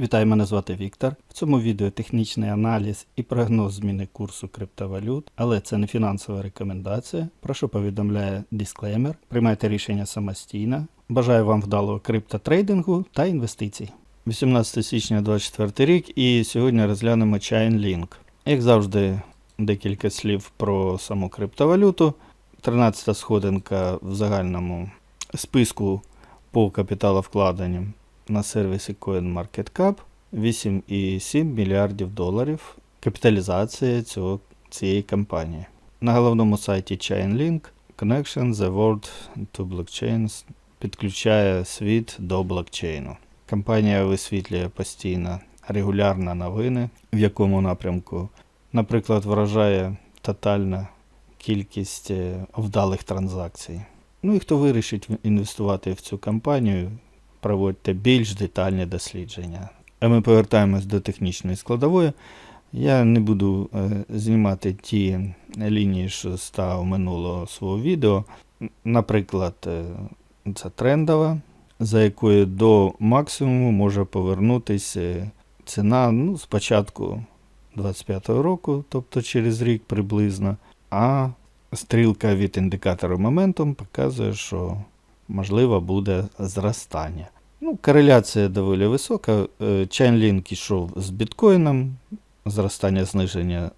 Вітаю, мене звати Віктор. В цьому відео технічний аналіз і прогноз зміни курсу криптовалют, але це не фінансова рекомендація. Прошу повідомляє дисклеймер. Приймайте рішення самостійно. Бажаю вам вдалого криптотрейдингу та інвестицій. 18 січня 2024 рік і сьогодні розглянемо Chainlink. Як завжди, декілька слів про саму криптовалюту. 13 сходинка в загальному списку по капіталовкладенням на сервісі CoinMarketCap 8,7 мільярдів доларів капіталізація цього, цієї компанії. На головному сайті Chainlink Connection the World to Blockchains підключає світ до блокчейну. Компанія висвітлює постійно регулярно новини, в якому напрямку, наприклад, вражає тотальна кількість е, вдалих транзакцій. Ну і хто вирішить інвестувати в цю компанію, проводьте більш детальні дослідження. А ми повертаємось до технічної складової. Я не буду е, знімати ті лінії, що став минулого свого відео. Наприклад, це трендова, за якою до максимуму може повернутися ціна ну, спочатку 25-го року, тобто через рік приблизно, а стрілка від індикатору моментум показує, що можливо буде зростання. Ну, кореляція доволі висока. Е, Chainlink йшов з біткоїном, зростання, зниження,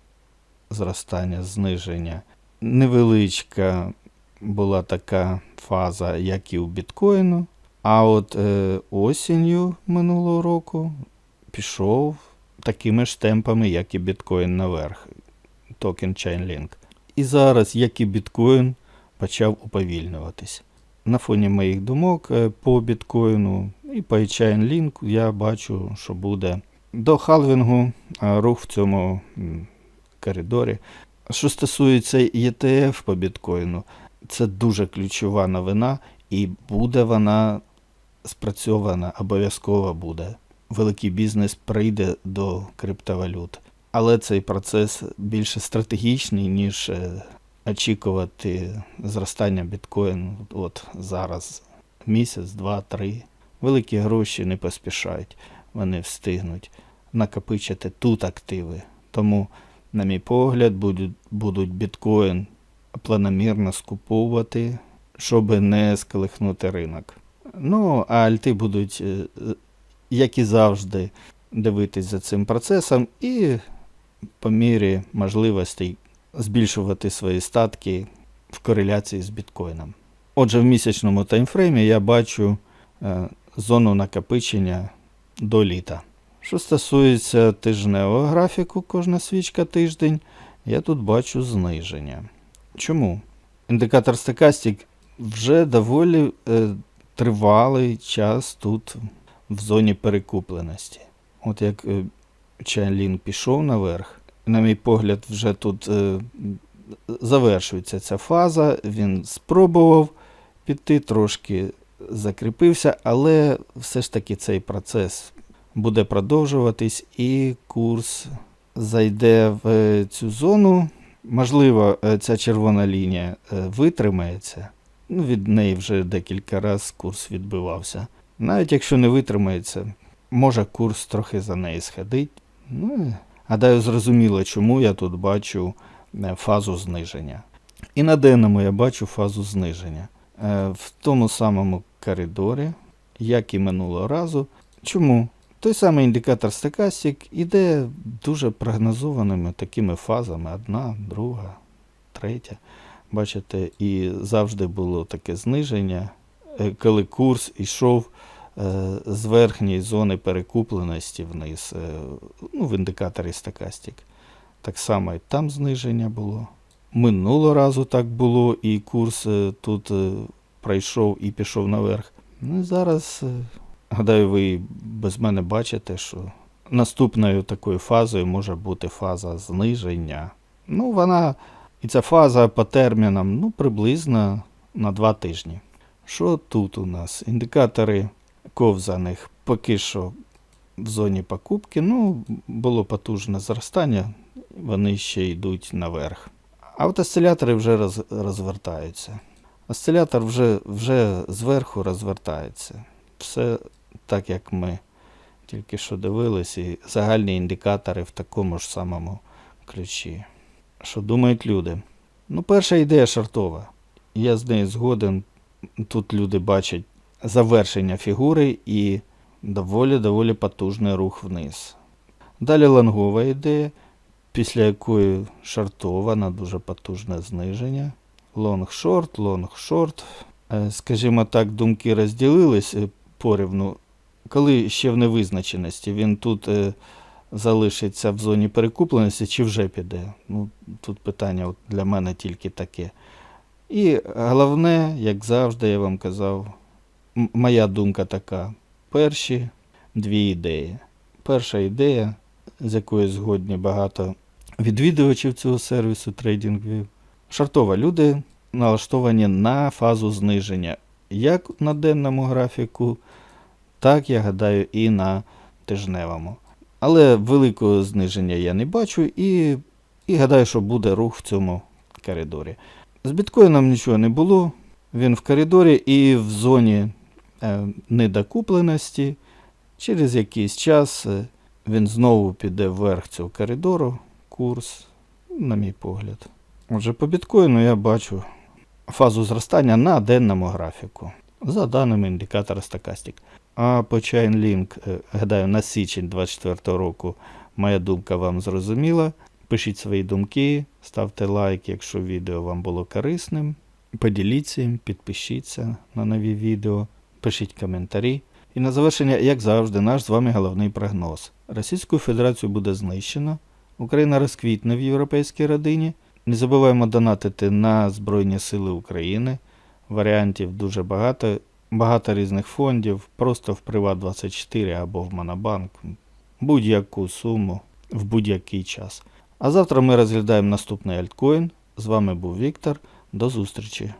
зростання, зниження. Невеличка була така фаза, як і у біткоїну. А от е, осінню минулого року пішов такими ж темпами, як і біткоін наверх, токен Chainlink. І зараз, як і біткоін, почав уповільнюватись. На фоні моїх думок е, по біткоїну і по Chainlink я бачу, що буде до халвінгу рух в цьому коридорі. Що стосується ETF по біткоїну, це дуже ключова новина, і буде вона спрацьована, обов'язково буде. Великий бізнес прийде до криптовалют. Але цей процес більше стратегічний, ніж е, очікувати зростання біткоїну от зараз місяць, два, три. Великі гроші не поспішають, вони встигнуть накопичити тут активи. Тому, на мій погляд, будуть, будуть біткоін планомірно скуповувати, щоб не сколихнути ринок. Ну, а альти будуть, е, як і завжди, дивитись за цим процесом і по мірі можливостей збільшувати свої статки в кореляції з біткоїном. Отже, в місячному таймфреймі я бачу е, зону накопичення до літа. Що стосується тижневого графіку, кожна свічка тиждень, я тут бачу зниження. Чому? Індикатор Stochastic вже доволі е, тривалий час тут в зоні перекупленості. От як е, Chainlink пішов наверх, на мій погляд, вже тут е, завершується ця фаза. Він спробував піти, трошки закріпився, але все ж таки цей процес буде продовжуватись, і курс зайде в е, цю зону. Можливо, е, ця червона лінія е, витримається. Ну, від неї вже декілька разів курс відбивався. Навіть якщо не витримається, може курс трохи за неї сходить. Ну, гадаю, зрозуміло, чому я тут бачу е, фазу зниження. І на денному я бачу фазу зниження. Е, В тому самому коридорі, як і минулого разу. Чому? Той самий індикатор Stochastic іде дуже прогнозованими такими фазами: одна, друга, третя. Бачите, і завжди було таке зниження, е, коли курс йшов з верхньої зони перекупленості вниз, е, ну, в індикаторі Stochastic. Так само і там зниження було. Минулого разу так було, і курс е, тут е, пройшов і пішов наверх. Ну зараз, е, гадаю, ви без мене бачите, що наступною такою фазою може бути фаза зниження. Ну, вона, і ця фаза по термінам, ну, приблизно на два тижні. Що тут у нас? Індикатори ковзаних поки що в зоні покупки. Ну, було потужне зростання, вони ще йдуть наверх. А от осцилятори вже роз, розвертаються. Осцилятор вже, вже зверху розвертається. Все так, як ми Тільки що дивились, і загальні індикатори в такому ж самому ключі. Що думають люди? Ну, перша ідея шартова. Я з нею згоден. Тут люди бачать завершення фігури і доволі-доволі потужний рух вниз. Далі лонгова ідея, після якої шартова на дуже потужне зниження. Лонг-шорт, лонг-шорт. Е, Скажімо так, думки розділились е, порівну. Коли ще в невизначеності, він тут е, залишиться в зоні перекупленості чи вже піде. Ну, тут питання для мене тільки таке. І головне, як завжди, я вам казав, моя думка така: перші дві ідеї. Перша ідея, з якою згодні багато відвідувачів цього сервісу TradingView. Шартова люди налаштовані на фазу зниження як на денному графіку, так, я гадаю, і на тижневому. Але великого зниження я не бачу і, і гадаю, що буде рух в цьому коридорі. З біткоїном нічого не було. Він в коридорі і в зоні недокупленості. Через якийсь час е, він знову піде вверх цього коридору, курс, на мій погляд. Отже, по біткоїну я бачу фазу зростання на денному графіку. За даними індикатора Stochastic. А по Chainlink, е, гадаю, на січень 24 року моя думка вам зрозуміла. Пишіть свої думки, ставте лайк, якщо відео вам було корисним. Поділіться підпишіться на нові відео, пишіть коментарі. І на завершення, як завжди, наш з вами головний прогноз. Російську Федерацію буде знищено, Україна розквітне в європейській родині. Не забуваємо донатити на Збройні Сили України. Варіантів дуже багато. Багато різних фондів, просто в Приват24 або в Монобанк. Будь-яку суму в будь-який час. А завтра ми розглядаємо наступний альткоін. З вами був Віктор. До зустрічі!